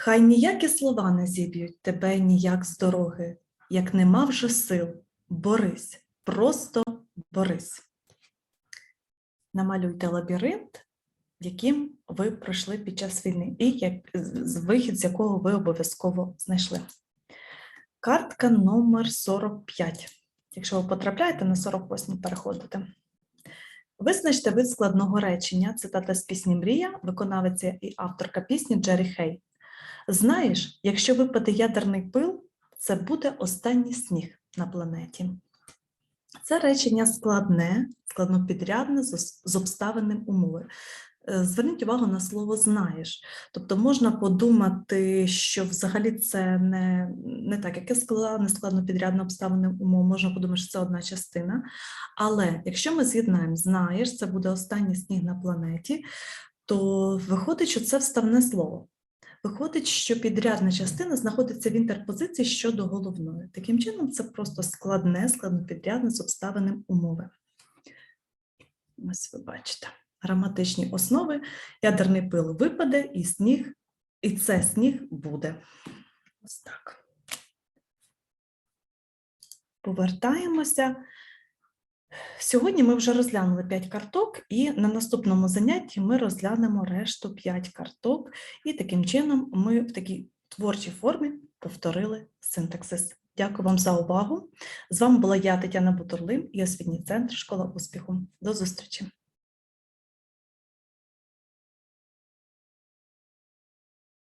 Хай ніякі слова не зіб'ють тебе ніяк з дороги, як нема вже сил. Борись, просто борись. Намалюйте лабіринт, яким ви пройшли під час війни, і вихід з якого ви обов'язково знайшли. Картка номер 45. Якщо ви потрапляєте на 48 переходите. Визначте вид складного речення, цитата з пісні Мрія, виконавиця і авторка пісні Джері Хей. Знаєш, якщо випаде ядерний пил, це буде останній сніг на планеті. Це речення складне, складнопідрядне з обставинням умови. Е, Зверніть увагу на слово знаєш. Тобто можна подумати, що взагалі це не, не так, яке складне, складнопідрядне обставини умов, можна подумати, що це одна частина. Але якщо ми з'єднаємо знаєш, це буде останній сніг на планеті, то виходить, що це вставне слово. Виходить, що підрядна частина знаходиться в інтерпозиції щодо головної. Таким чином, це просто складне, складнопідрядне з обставинами умови. Ось ви бачите. Граматичні основи, ядерний пил випаде, і сніг, і це сніг буде. Ось так. Повертаємося. Сьогодні ми вже розглянули 5 карток, і на наступному занятті ми розглянемо решту 5 карток, і таким чином ми в такій творчій формі повторили синтаксис. Дякую вам за увагу. З вами була я, Тетяна Бутурлин і освітній центр Школа успіху. До зустрічі!